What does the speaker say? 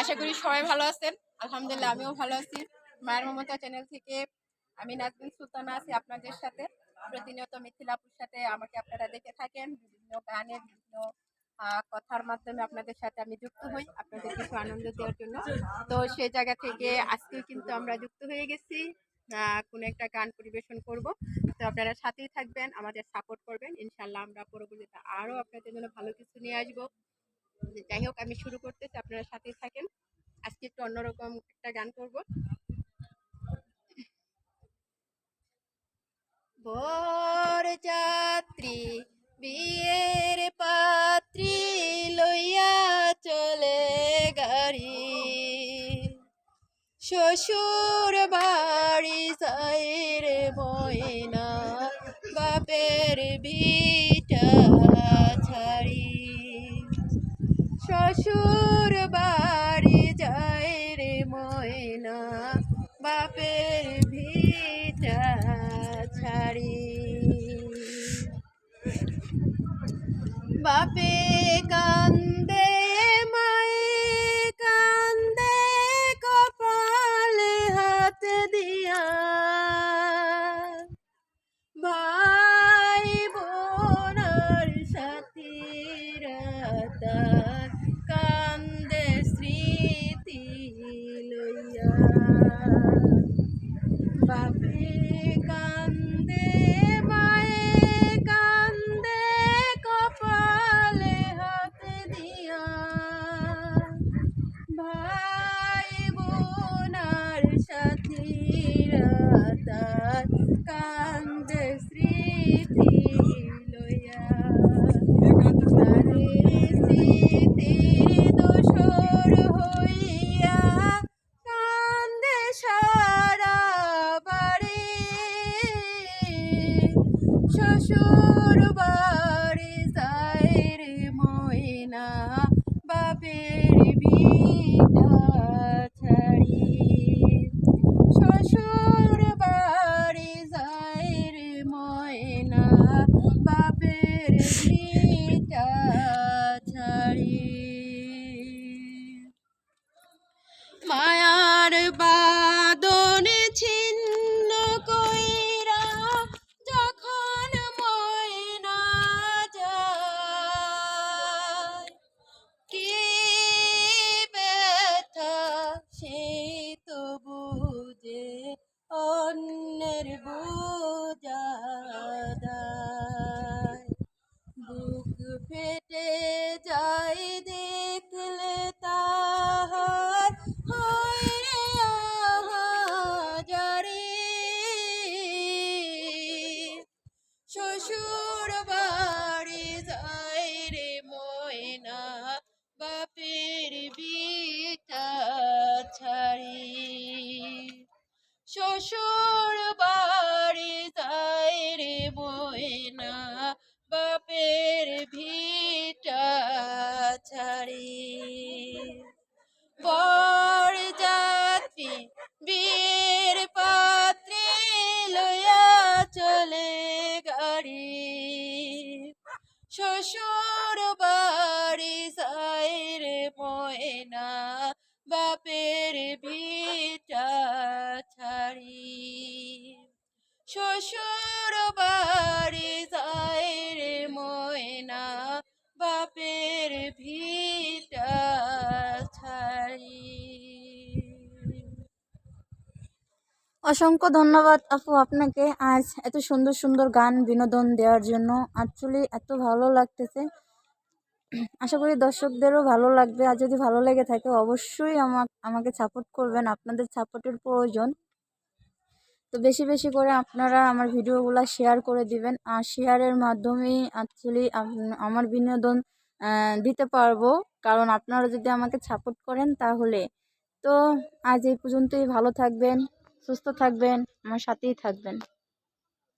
আশা করি সবাই ভালো আছেন। আলহামদুলিল্লাহ, আমিও ভালো আছি। মায়ের মমতা চ্যানেল থেকে আমি নাজমিন সুলতানা আছি আপনাদের সাথে। প্রতিনিয়ত মিথিলাপুর সাথে আমাকে আপনারা দেখে থাকেন। বিভিন্ন গানের বিভিন্ন কথার মাধ্যমে আপনাদের সাথে আমি যুক্ত হই, আপনাদের কিছু আনন্দ দেওয়ার জন্য। তো সেই জায়গা থেকে আজকে কিন্তু আমরা যুক্ত হয়ে গেছি। কোনো একটা গান পরিবেশন করব। তো আপনারা সাথেই থাকবেন, আমাদের সাপোর্ট করবেন। ইনশাল্লাহ আমরা পরবর্তীতে আরও আপনাদের জন্য ভালো কিছু নিয়ে আসব। যাই হোক, আমি শুরু করতেছি, আপনারা সাথেই থাকেন। আজকে একটু অন্যরকম একটা গান করব। বর যাত্রী, বিয়ের পাত্রী লইয়া চলে গাড়ি। শ্বশুর বাড়ি সাইর ময়না, বাপের ভিটা ছাড়ি শ্বশুর বাড়ি যায় রে ময়না, বাপের ভিটা ছাড়ি। বাপে কান্দে, মায়ে কান্দে, কপালে হাত দিয়া। ভাই বোনার সাথীরা তার বাপে কান্দে Oh. শ্বশুর বাড়ি যায় রে ময়না বাপের ভিটা ছাড়ি। বর যাত্রী বীর পাত্রী লইয়া চলে গাড়ি। শ্বশুর বাড়ি সাইর ময়না বাপের ভিটা ছাড়ি। শ্বশুর বাড়ি সাইর ময়না, বাপের ভিটা ছাড়ি। অসংখ্য ধন্যবাদ আপু আপনাকে আজ এত সুন্দর সুন্দর গান, বিনোদন দেওয়ার জন্য। অ্যাকচুয়ালি এত ভালো লাগতেছে। আশা করি দর্শকদেরও ভালো লাগবে। আর যদি ভালো লেগে থাকে, অবশ্যই আমাকে সাপোর্ট করবেন। আপনাদের সাপোর্টের প্রয়োজন। তো বেশি বেশি করে আপনারা আমার ভিডিওগুলো শেয়ার করে দিবেন। আর শেয়ারের মাধ্যমেই অ্যাকচুয়ালি আমার বিনোদন দিতে পারব। কারণ আপনারা যদি আমাকে সাপোর্ট করেন তাহলে। তো আজ এই পর্যন্তই। ভালো থাকবেন, সুস্থ থাকবেন, আমার সাথেই থাকবেন।